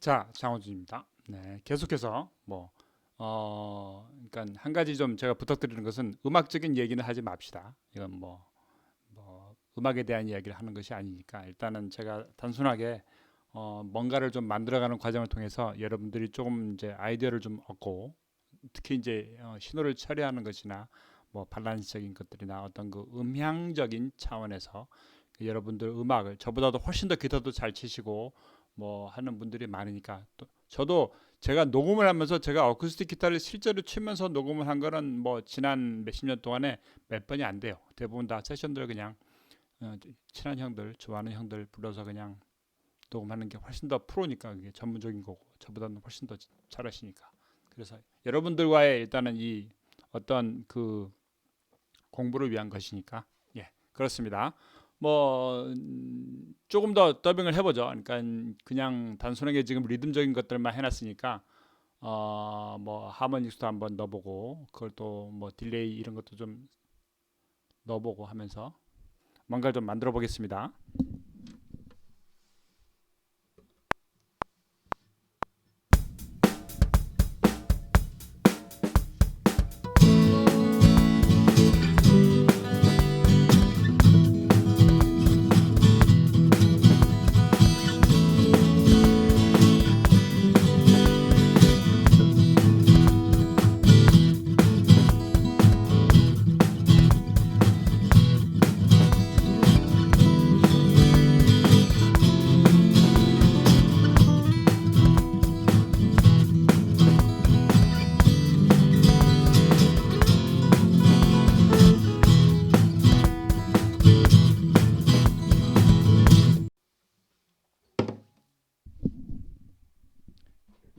자, 장호준입니다. 네, 계속해서 뭐 어, 그러니까 한 가지 좀 제가 부탁드리는 것은 음악적인 얘기는 하지 맙시다. 이건 뭐, 뭐 음악에 대한 이야기를 하는 것이 아니니까 일단은 제가 단순하게 어, 뭔가를 좀 만들어가는 과정을 통해서 여러분들이 조금 이제 아이디어를 좀 얻고 특히 이제 어, 신호를 처리하는 것이나 뭐 발란스적인 것들이나 어떤 그 음향적인 차원에서 그 여러분들 음악을 저보다도 훨씬 더 기타도 잘 치시고 뭐 하는 분들이 많으니까 또 저도 제가 녹음을 하면서 제가 어쿠스틱 기타를 실제로 치면서 녹음을 한 거는 뭐 지난 몇십 년 동안에 몇 번이 안 돼요. 대부분 다 세션들 그냥 어, 친한 형들 좋아하는 형들 불러서 그냥 녹음하는 게 훨씬 더 프로니까 그게 전문적인 거고 저보다는 훨씬 더 잘하시니까 그래서 여러분들과의 일단은 이 어떤 그 공부를 위한 것이니까 예 그렇습니다. 뭐 음, 조금 더 더빙을 해보죠. 그러니까 그냥 단순하게 지금 리듬적인 것들만 해놨으니까 어 뭐 하모닉스도 한번 넣어보고 그걸 또 뭐 딜레이 이런 것도 좀 넣어보고 하면서 뭔가 좀 만들어 보겠습니다.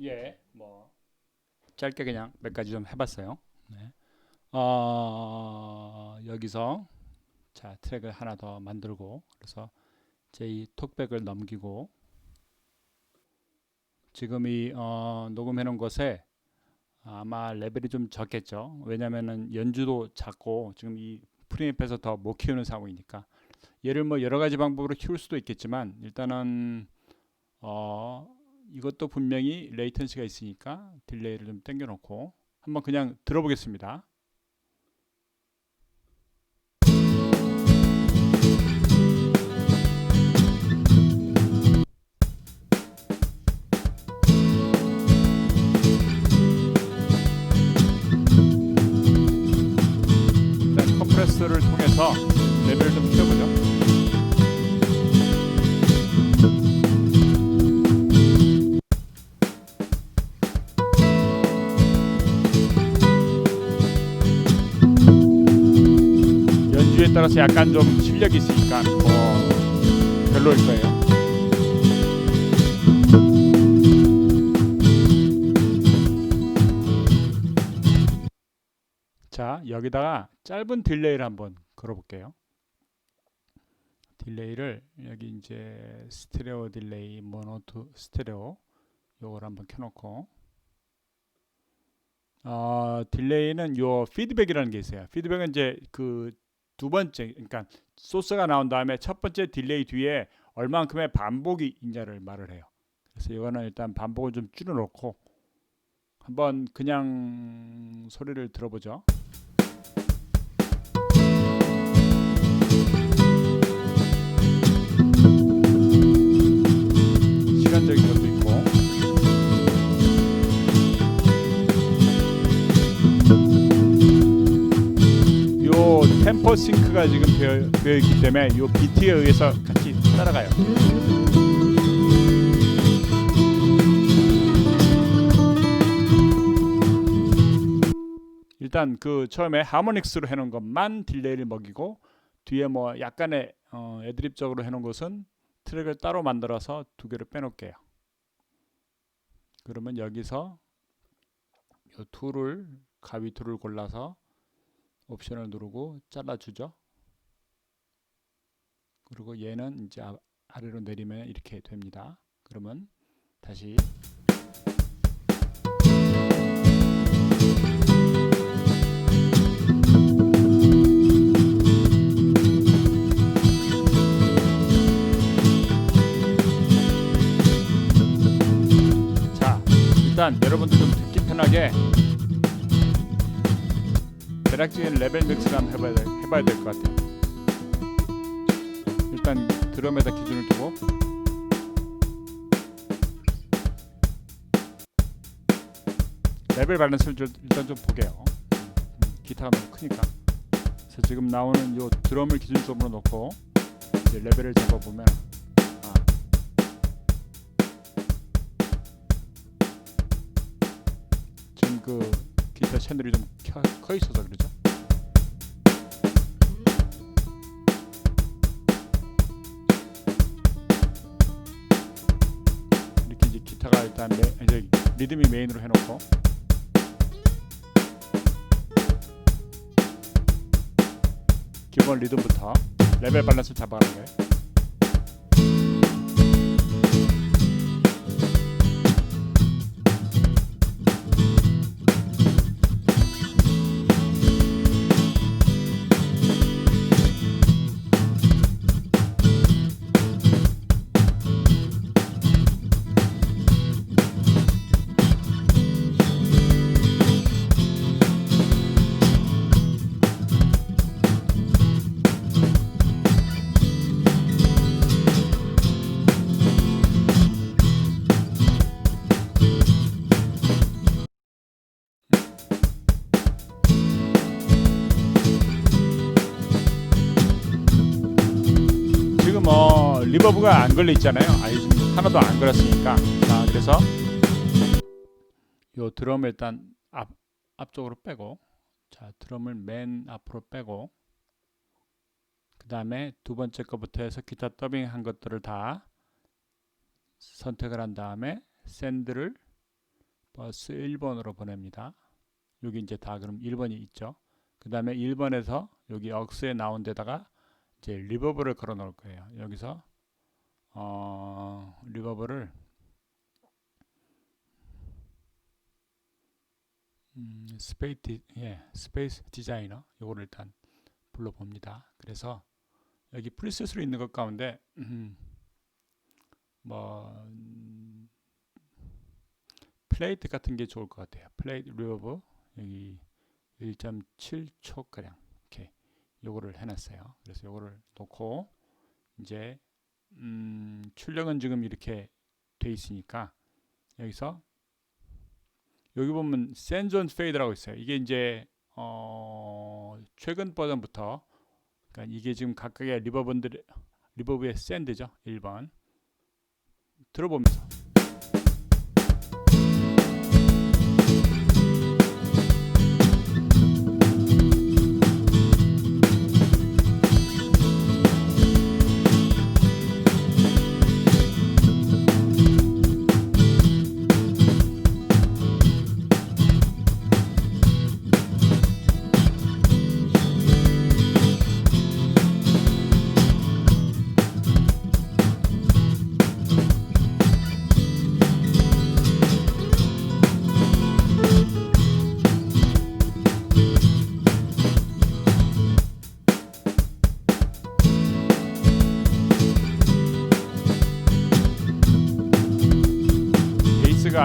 예, 뭐 짧게 그냥 몇 가지 좀 해봤어요. 네. 어, 여기서 자 트랙을 하나 더 만들고 그래서 제 이 톡백을 넘기고 지금 이 어, 녹음해 놓은 것에 아마 레벨이 좀 적겠죠. 왜냐면은 연주도 작고 지금 이 프리앰프에서 더 못 키우는 상황이니까 얘를 뭐 여러 가지 방법으로 키울 수도 있겠지만 일단은 어 이것도 분명히 레이턴시가 있으니까 딜레이를 좀 당겨 놓고 한번 그냥 들어보겠습니다. 따라서 약간 좀 실력이 있으니까 뭐 별로일 거예요. 자 여기다가 짧은 딜레이를 한번 걸어볼게요. 딜레이를 여기 이제 스테레오 딜레이 모노투 스테레오 요걸 한번 켜놓고 어, 딜레이는 요 피드백이라는 게 있어요. 피드백은 이제 그 두 번째, 그러니까 소스가 나온 다음에 첫 번째 딜레이 뒤에 얼만큼의 반복이 있냐를 말을 해요. 그래서 이거는 일단 반복을 좀 줄여놓고 한번 그냥 소리를 들어보죠. 요 템포 싱크가 지금 되어, 되어 있기 때문에 요 비트에 의해서 같이 따라가요. 일단 그 처음에 하모닉스로 해놓은 것만 딜레이를 먹이고 뒤에 뭐 약간의 어, 애드립적으로 해놓은 것은 트랙을 따로 만들어서 두 개를 빼놓을게요. 그러면 여기서 요 툴을 가위 툴을 골라서 옵션을 누르고 잘라주죠. 그리고 얘는 이제 아- 아래로 내리면 이렇게 됩니다. 그러면 다시 일단 여러분들 좀 듣기 편하게 대략적인 레벨 믹스를 한번 해봐야, 돼- 해봐야 될 것 같아요. 일단 드럼에다 기준을 두고 레벨 밸런스를 좀- 일단 좀 보게요. 음, 기타가 너무 크니까. 그래서 지금 나오는 요 드럼을 기준점으로 놓고 이제 레벨을 잡아보면 아, 그 기타 채널이 좀 커 있어서 그러죠. 이렇게 이제 기타가 일단 메, 이제 리듬이 메인으로 해놓고 기본 리듬부터 레벨 밸런스 잡아가는 거예요. 리버브가 안 걸려 있잖아요. 아니 하나도 안 걸었으니까. 자 그래서 요 드럼 일단 앞 앞쪽으로 빼고 자 드럼을 맨 앞으로 빼고 그 다음에 두 번째 거부터 해서 기타 더빙 한 것들을 다 선택을 한 다음에 샌드를 버스 1번으로 보냅니다. 여기 이제 다 그럼 1번이 있죠. 그 다음에 1번에서 여기 억스에 나온 데다가 이제 리버브를 걸어 놓을 거예요. 여기서 어, 리버브를 음, 스페이스 예, 스페이스 디자이너 요거를 일단 불러 봅니다. 그래서 여기 프리셋으로 있는 것 가운데 음, 뭐 음, 플레이트 같은 게 좋을 것 같아요. 플레이트 리버브 여기 1.7초 가량 이렇게 요거를 해놨어요. 그래서 요거를 놓고 이제 음, 출력은 지금 이렇게 돼 있으니까 여기서 여기 보면 센존 페이드라고 있어요. 이게 이제 어, 최근 버전부터 그러니까 이게 지금 각각의 리버브들 리버브의 샌드죠. 1번 들어보면서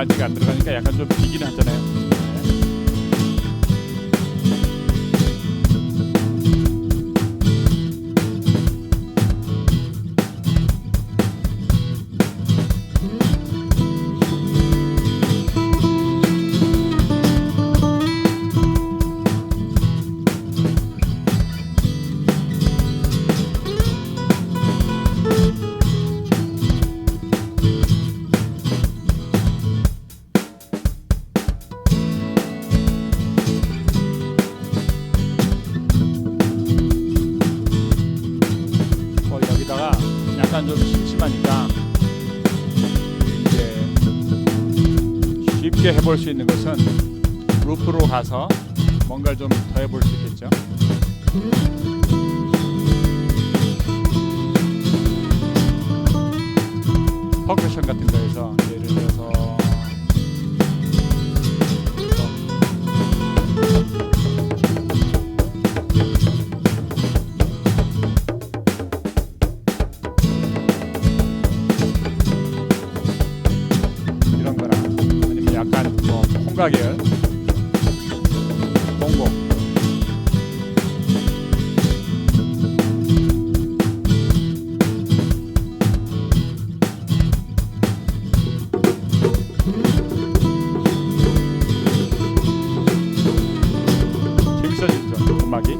아직 안 들어가니까 약간 좀 비긴 하잖아요. 쉽게 해볼 수 있는 것은 루프로 가서 뭔가를 좀 더 해볼 수 있겠죠. 퍼커션 같은 거에서 예를 들어서 4개월 공공. 재밌어지죠 음악이.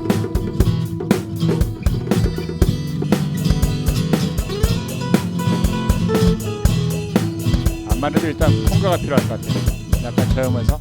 안 말해도 일단 통과가 필요할 것 같아요. 약간 저으면서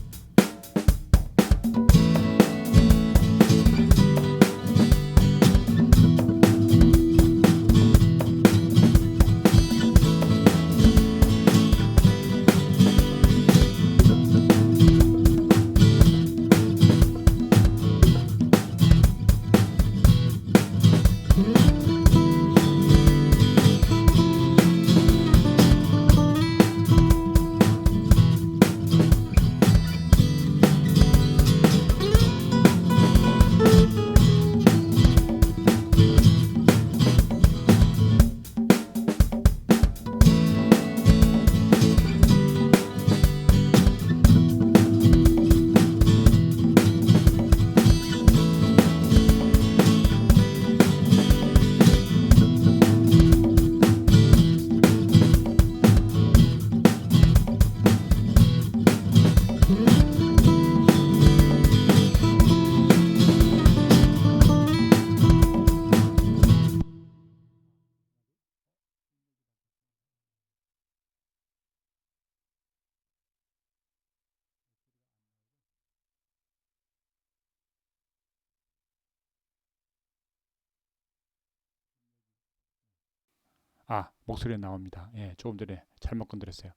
아 목소리 나옵니다. 예, 조금 전에 잘못 건드렸어요.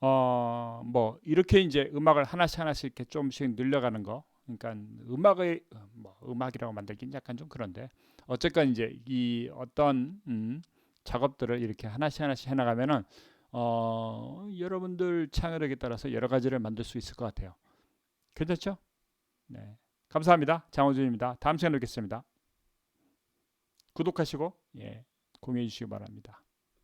어, 뭐 이렇게 이제 음악을 하나씩 하나씩 이렇게 조금씩 늘려가는 거. 그러니까 음악의 어, 뭐 음악이라고 만들긴 약간 좀 그런데 어쨌건 이제 이 어떤 음, 작업들을 이렇게 하나씩 하나씩 해나가면은 어, 여러분들 창의력에 따라서 여러 가지를 만들 수 있을 것 같아요. 괜찮죠? 네, 감사합니다. 장호준입니다. 다음 시간에 뵙겠습니다. 구독하시고 예, 공유해 주시기 바랍니다.